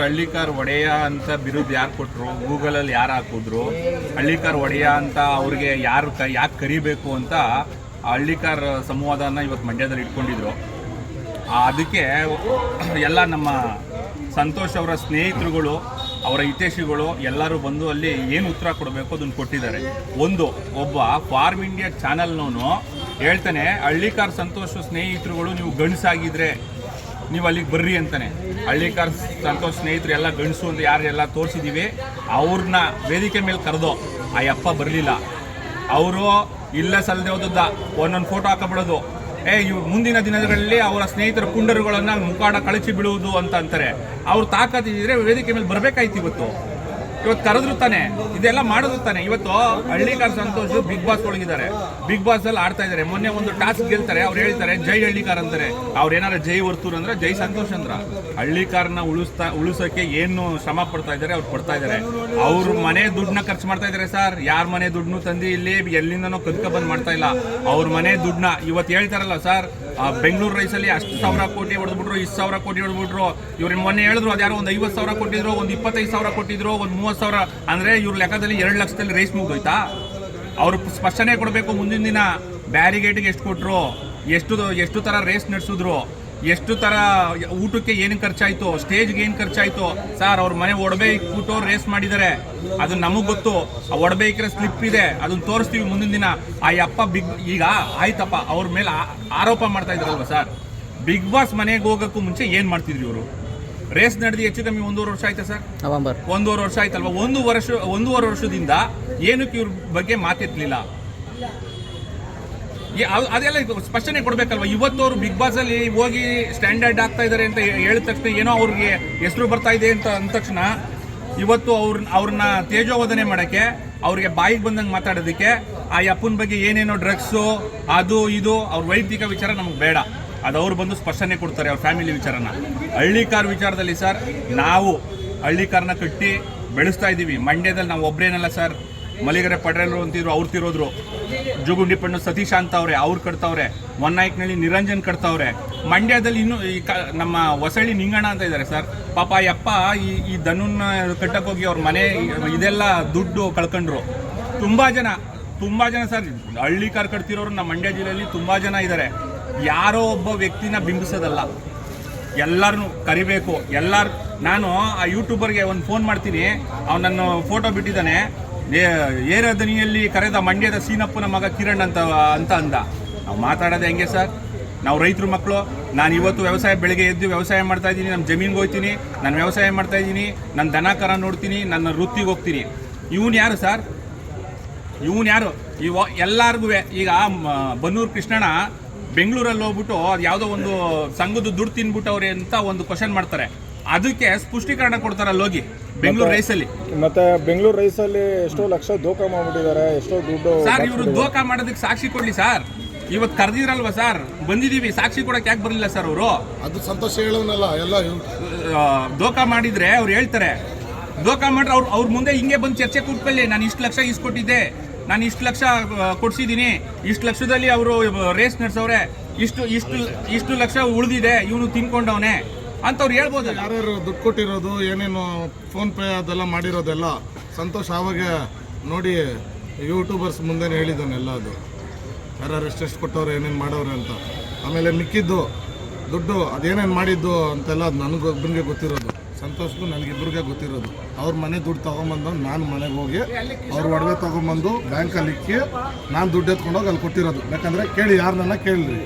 ಹಳ್ಳಿಕಾರ್ ಒಡೆಯ ಅಂತ ಬಿರುದು ಯಾರು ಕೊಟ್ಟರು ಗೂಗಲಲ್ಲಿ ಯಾರು ಹಾಕಿದ್ರು? ಹಳ್ಳಿಕಾರ್ ಒಡೆಯ ಅಂತ ಅವ್ರಿಗೆ ಯಾರು ಕ, ಯಾಕೆ ಕರಿಬೇಕು ಅಂತ ಹಳ್ಳಿಕಾರ್ ಸಂವಾದನ ಇವತ್ತು ಮಂಡ್ಯದಲ್ಲಿ ಇಟ್ಕೊಂಡಿದ್ರು. ಅದಕ್ಕೆ ಎಲ್ಲ ನಮ್ಮ ಸಂತೋಷ್ ಅವರ ಸ್ನೇಹಿತರುಗಳು, ಅವರ ಹಿತೇಶಿಗಳು ಎಲ್ಲರೂ ಬಂದು ಅಲ್ಲಿ ಏನು ಉತ್ತರ ಕೊಡಬೇಕು ಅದನ್ನು ಕೊಟ್ಟಿದ್ದಾರೆ. ಒಂದು, ಒಬ್ಬ ಫಾರ್ಮ್ ಇಂಡಿಯಾ ಚಾನಲ್ನವನು ಹೇಳ್ತಾನೆ, ಹಳ್ಳಿಕಾರ್ ಸಂತೋಷ ಸ್ನೇಹಿತರುಗಳು, ನೀವು ಗಂಡಸಾಗಿದ್ರೆ ನೀವು ಅಲ್ಲಿಗೆ ಬರ್ರಿ ಅಂತಾನೆ. ಹಳ್ಳಿಕಾರ್ ಸಂತೋಷ್ ಸ್ನೇಹಿತರು ಎಲ್ಲ ಗಂಡಸು ಅಂತ ಯಾರೆಲ್ಲ ತೋರಿಸಿದ್ದೀವಿ ಅವ್ರನ್ನ ವೇದಿಕೆ ಮೇಲೆ ಕರೆದು ಆ ಅಪ್ಪ ಬರಲಿಲ್ಲ. ಅವರು ಇಲ್ಲ ಸಲ್ಲದೆ ಹೋದದ್ದ, ಒಂದೊಂದು ಫೋಟೋ ಹಾಕಬಿಡೋದು. ಏ, ಇವ್ ಮುಂದಿನ ದಿನಗಳಲ್ಲಿ ಅವರ ಸ್ನೇಹಿತರ ಕುಂಡರುಗಳನ್ನು ಮುಖಾಡ ಕಳಚಿ ಬಿಡುವುದು ಅಂತ ಅಂತಾರೆ. ಅವ್ರು ತಾಕತ್ತಿದ್ರೆ ವೇದಿಕೆ ಮೇಲೆ ಬರ್ಬೇಕಾಯ್ತು ಇವತ್ತು. ಇವತ್ತು ಕರೆದ್ರು ತಾನೆ. ಇದೆಲ್ಲ ಮಾಡಿದ್ರು ತಾನೆ. ಇವತ್ತು ಹಳ್ಳಿಕಾರ್ ಸಂತೋಷ್ ಬಿಗ್ ಬಾಸ್ ಒಳಗಿದ್ದಾರೆ. ಬಿಗ್ ಬಾಸ್ ಅಲ್ಲಿ ಆಡ್ತಾ ಇದ್ದಾರೆ. ಮೊನ್ನೆ ಒಂದು ಟಾಸ್ಕ್ ಗೆಲ್ತಾರೆ. ಅವ್ರು ಹೇಳ್ತಾರೆ, ಜೈ ಹಳ್ಳಿಕಾರ್ ಅಂತಾರೆ. ಅವ್ರು ಏನಾರ ಜೈ ವರ್ತೂರ್ ಅಂದ್ರೆ ಜೈ ಸಂತೋಷ್ ಅಂದ್ರ. ಹಳ್ಳಿಕಾರ್ನ ಉಳಿಸ್ತಾ, ಉಳಿಸೋಕೆ ಏನು ಶ್ರಮ ಪಡ್ತಾ ಇದ್ದಾರೆ, ಅವ್ರು ಪಡ್ತಾ ಇದ್ದಾರೆ. ಅವ್ರ ಮನೆ ದುಡ್ಡನ್ನ ಖರ್ಚು ಮಾಡ್ತಾ ಇದ್ದಾರೆ ಸರ್. ಯಾರ ಮನೆ ದುಡ್ಡನ್ನು ತಂದಿ ಇಲ್ಲಿ ಎಲ್ಲಿಂದನೋ ಕದ್ಕ ಬಂದ್ ಮಾಡ್ತಾ ಇಲ್ಲ. ಅವ್ರ ಮನೆ ದುಡ್ಡನ್ನ ಇವತ್ತು ಹೇಳ್ತಾರಲ್ಲ ಸರ್ ಬೆಂಗಳೂರು ರೈಸಲ್ಲಿ ಅಷ್ಟು ಸಾವಿರ ಕೋಟಿ ಹೊಡೆದ್ಬಿಟ್ರು, ಇಷ್ಟು ಸಾವಿರ ಕೋಟಿ ಹೊಡೆದ್ಬಿಟ್ರು. ಇವ್ರು ಮೊನ್ನೆ ಹೇಳಿದ್ರು, ಅದ್ಯಾರೋ ಒಂದು ಐವತ್ತು ಸಾವಿರ ಕೊಟ್ಟಿದ್ರು, ಒಂದು ಇಪ್ಪತ್ತೈದು ಸಾವಿರ ಕೊಟ್ಟಿದ್ರು, ಒಂದು ಮೂವತ್ತು ಸಾವಿರ. ಅಂದರೆ ಇವ್ರ ಲೆಕ್ಕದಲ್ಲಿ ಎರಡು ಲಕ್ಷದಲ್ಲಿ ರೇಸ್ ಮುಗ್ದೋಯ್ತಾ? ಅವರು ಸ್ಪಷ್ಟನೆ ಕೊಡಬೇಕು ಮುಂದಿನ ದಿನ. ಬ್ಯಾರಿಗೇಟಿಗೆ ಎಷ್ಟು ಕೊಟ್ಟರು ಎಷ್ಟು ಎಷ್ಟು ಥರ ರೇಸ್ ನಡೆಸಿದ್ರು? ಎಷ್ಟು ತರ ಊಟಕ್ಕೆ ಏನು ಖರ್ಚಾಯ್ತು ಸ್ಟೇಜ್ಗೆ ಏನು ಖರ್ಚಾಯ್ತು ಸರ್ ಅವ್ರ ಮನೆ ಒಡವೆ ಕೂಟೋ ರೇಸ್ ಮಾಡಿದ್ದಾರೆ ಅದು ನಮಗೆ ಗೊತ್ತು. ಆ ಒಡವೆ ಇಕ್ಕರೆ ಸ್ಲಿಪ್ ಇದೆ. ಅದನ್ನ ತೋರಿಸ್ತೀವಿ ಮುಂದಿನ ದಿನ. ಆ ಅಪ್ಪ ಬಿಗ್ ಈಗ ಆಯ್ತಪ್ಪ. ಅವ್ರ ಮೇಲೆ ಆರೋಪ ಮಾಡ್ತಾ ಇದ್ರಲ್ವ ಸರ್ ಬಿಗ್ ಬಾಸ್ ಮನೆಗೆ ಹೋಗೋಕ್ಕೂ ಮುಂಚೆ ಏನು ಮಾಡ್ತಿದ್ರು ಇವರು? ರೇಸ್ ನಡೆದು ಹೆಚ್ಚು ಕಮ್ಮಿ ಒಂದೂವರೆ ವರ್ಷ ಆಯ್ತಾ ಸರ್ ನವೆಂಬರ್. ಒಂದೂವರೆ ವರ್ಷ ಆಯ್ತಲ್ವಾ? ಒಂದು ವರ್ಷ ಒಂದೂವರೆ ವರ್ಷದಿಂದ ಏನಕ್ಕೆ ಇವ್ರ ಬಗ್ಗೆ ಮಾತೆತ್ತಲಿಲ್ಲ ಅದೆಲ್ಲ ಸ್ಪಷ್ಟನೆ ಕೊಡ್ಬೇಕಲ್ವಾ? ಇವತ್ತು ಅವರು ಬಿಗ್ ಬಾಸ್ ಅಲ್ಲಿ ಹೋಗಿ ಸ್ಟ್ಯಾಂಡರ್ಡ್ ಆಗ್ತಾ ಇದಾರೆ ಅಂತ ಹೇಳಿದ ತಕ್ಷಣ ಏನೋ ಅವ್ರಿಗೆ ಹೆಸರು ಬರ್ತಾ ಇದೆ ಅಂತ ಅಂದ ತಕ್ಷಣ ಇವತ್ತು ಅವ್ರ ಅವ್ರನ್ನ ತೇಜೋವಧನೆ ಮಾಡಕ್ಕೆ, ಅವ್ರಿಗೆ ಬಾಯಿಗೆ ಬಂದಂಗೆ ಮಾತಾಡೋದಕ್ಕೆ, ಆ ಅಪ್ಪನ ಬಗ್ಗೆ ಏನೇನೋ ಡ್ರಗ್ಸು ಅದು, ಇದು, ಅವ್ರ ವೈಯಕ್ತಿಕ ವಿಚಾರ ನಮಗೆ ಬೇಡ. ಅದು ಅವ್ರು ಬಂದು ಸ್ಪಷ್ಟನೆ ಕೊಡ್ತಾರೆ ಅವ್ರ ಫ್ಯಾಮಿಲಿ ವಿಚಾರನ. ಹಳ್ಳಿಕಾರ ವಿಚಾರದಲ್ಲಿ ಸರ್, ನಾವು ಹಳ್ಳಿಕಾರನ ಕಟ್ಟಿ ಬೆಳೆಸ್ತಾ ಇದ್ದೀವಿ ಮಂಡ್ಯದಲ್ಲಿ ನಾವು ಒಬ್ಬರೇನಲ್ಲ ಸರ್. ಮಲಿಗರೆ ಪಡ್ರೆಲ್ರು ಅಂತಿದ್ರು, ಅವ್ರು ತಿರೋದ್ರು. ಜುಗುಂಡಿ ಪಣ್ಣು ಸತೀಶ್ ಅಂತ ಅವ್ರೆ ಅವ್ರು ಕಟ್ತಾವ್ರೆ ಒನ್ನಾಯ್ಕನಲ್ಲಿ ನಿರಂಜನ್ ಕಟ್ತಾವ್ರೆ. ಮಂಡ್ಯದಲ್ಲಿ ಇನ್ನು ಈ ಕ- ನಮ್ಮ ಹೊಸಳ್ಳಿ ನಿಂಗಣ ಅಂತ ಇದ್ದಾರೆ ಸರ್. ಪಾಪ ಯಪ್ಪ ಈ ಈ ಕಟ್ಟಕ್ಕೆ ಹೋಗಿ ಅವ್ರ ಮನೆ, ಇದೆಲ್ಲ ದುಡ್ಡು ಕಳ್ಕೊಂಡ್ರು. ತುಂಬ ಜನ ತುಂಬ ಜನ ಸರ್. ಹಳ್ಳಿ ಕಾರ್ ಕಟ್ತಿರೋರು ನಮ್ಮ ಮಂಡ್ಯ ಜಿಲ್ಲೆಯಲ್ಲಿ ತುಂಬ ಜನ ಇದ್ದಾರೆ ಯಾರೋ ಒಬ್ಬ ವ್ಯಕ್ತಿನ ಬಿಂಬಿಸೋದಲ್ಲ. ಎಲ್ಲರನ್ನು ಕರಿಬೇಕು. ಎಲ್ಲಾರು, ನಾನು ಆ ಯೂಟ್ಯೂಬರ್ಗೆ ಒಂದು ಫೋನ್ ಮಾಡ್ತೀನಿ. ಅವನನ್ನು ನನ್ನ ಫೋಟೋ ಬಿಟ್ಟಿದ್ದಾನೆ. ಏರ ದನಿಯಲ್ಲಿ ಕರೆದ ಮಂಡ್ಯದ ಸೀನಪ್ಪನ ಮಗ ಕಿರಣ್ ಅಂತ ಅಂತ ಅಂದ. ನಾವು ಮಾತಾಡೋದು ಹೆಂಗೆ ಸರ್? ನಾವು ರೈತರು ಮಕ್ಕಳು ನಾನು ಇವತ್ತು ವ್ಯವಸಾಯ ಬೆಳಗ್ಗೆ ಎದ್ದು ವ್ಯವಸಾಯ ಮಾಡ್ತಾ ಇದ್ದೀನಿ ನಮ್ಮ ಜಮೀನ್ಗೆ ಹೋಗ್ತೀನಿ ನಾನು ವ್ಯವಸಾಯ ಮಾಡ್ತಾ ಇದ್ದೀನಿ ನನ್ನ ದನ ಕರ ನೋಡ್ತೀನಿ, ನನ್ನ ವೃತ್ತಿಗೆ ಹೋಗ್ತೀನಿ. ಇವನು ಯಾರು ಸರ್? ಇವನು ಯಾರು? ಇವ ಎಲ್ಲರಿಗೂ ಈಗ ಬನ್ನೂರು ಕೃಷ್ಣಣ್ಣ ಬೆಂಗಳೂರಲ್ಲಿ ಹೋಗ್ಬಿಟ್ಟು ಅದು ಯಾವುದೋ ಒಂದು ಸಂಘದ ದುಡ್ಡು ತಿನ್ಬಿಟ್ಟವ್ರೆ ಅಂತ ಒಂದು ಕ್ವಶನ್ ಮಾಡ್ತಾರೆ. ಅದಕ್ಕೆ ಸ್ಪುಷ್ಟೀಕರಣ ಕೊಡ್ತಾರಲ್ಲ ಹೋಗಿ ಬೆಂಗಳೂರು ರೈಸಲ್ಲಿ ಮತ್ತೆ ಬೆಂಗಳೂರು ರೈಸಲ್ಲಿ ಎಷ್ಟೋ ಲಕ್ಷ ದೋಖ ಮಾಡ್ಬಿಟ್ಟಿದ್ದಾರೆ ಎಷ್ಟೋ ದುಡ್ಡು ಸರ್ ಇವರು ದೋಖ ಮಾಡೋದಕ್ಕೆ ಸಾಕ್ಷಿ ಕೊಡ್ಲಿ ಸರ್. ಇವತ್ತು ಕರೆದಿರಲ್ವಾ ಸರ್? ಬಂದಿದ್ದೀವಿ ಸಾಕ್ಷಿ ಕೊಡಕ್ಕೆ ಯಾಕೆ ಬರಲಿಲ್ಲ ಸರ್ ಅವರು? ಅದು ಸಂತೋಷ ಹೇಳೋನಲ್ಲ ಎಲ್ಲ ದೋಖ ಮಾಡಿದ್ರೆ ಅವ್ರು ಹೇಳ್ತಾರೆ. ದೋಖ ಮಾಡ್ರೆ ಅವ್ರು ಅವ್ರ ಮುಂದೆ ಹಿಂಗೆ ಬಂದು ಚರ್ಚೆ ಕೂತ್ಕೊಳ್ಳಿ. ನಾನು ಇಷ್ಟು ಲಕ್ಷ ಇಸ್ಕೊಟ್ಟಿದ್ದೆ ನಾನು ಇಷ್ಟು ಲಕ್ಷ ಕೊಡ್ಸಿದ್ದೀನಿ ಇಷ್ಟು ಲಕ್ಷದಲ್ಲಿ ಅವರು ರೇಸ್ ನಡೆಸೋರೆ ಇಷ್ಟು ಇಷ್ಟು ಇಷ್ಟು ಲಕ್ಷ ಉಳಿದಿದೆ. ಇವನು ತಿನ್ಕೊಂಡವನೆ. ಅಂತ ಅವ್ರು ಹೇಳ್ಬೋದಲ್ಲ ಯಾರ್ಯಾರು ದುಡ್ಡು ಕೊಟ್ಟಿರೋದು, ಏನೇನು ಫೋನ್ ಪೇ ಅದೆಲ್ಲ ಮಾಡಿರೋದೆಲ್ಲ ಸಂತೋಷ್ ಆವಾಗ ನೋಡಿ ಯೂಟ್ಯೂಬರ್ಸ್ ಮುಂದೆನೇ ಹೇಳಿದ್ದಾನೆಲ್ಲ ಅದು. ಯಾರ್ಯಾರು ಎಷ್ಟೆಷ್ಟು ಕೊಟ್ಟವ್ರು, ಏನೇನು ಮಾಡೋರು ಅಂತ. ಆಮೇಲೆ ಮಿಕ್ಕಿದ್ದು ದುಡ್ಡು, ಅದೇನೇನು ಮಾಡಿದ್ದು ಅಂತೆಲ್ಲ ಅದು ನನಗೊಬ್ಬನಿಗೆ ಗೊತ್ತಿರೋದು. ಸಂತೋಷ್ಗೂ ನನಗಿಬ್ಬರಿಗೆ ಗೊತ್ತಿರೋದು. ಅವ್ರ ಮನೆ ದುಡ್ಡು ತೊಗೊಂಬಂದು ನಾನು ಮನೆಗೆ ಹೋಗಿ ಅವ್ರ ಒಡವೆ ತೊಗೊಂಬಂದು ಬ್ಯಾಂಕಲ್ಲಿ ಇಕ್ಕಿ ನಾನು ದುಡ್ಡು ಎತ್ಕೊಂಡೋಗಿ ಅಲ್ಲಿ ಕೊಟ್ಟಿರೋದು. ಯಾಕಂದರೆ ಕೇಳಿ ಯಾರನ್ನ ಕೇಳಿರಿ.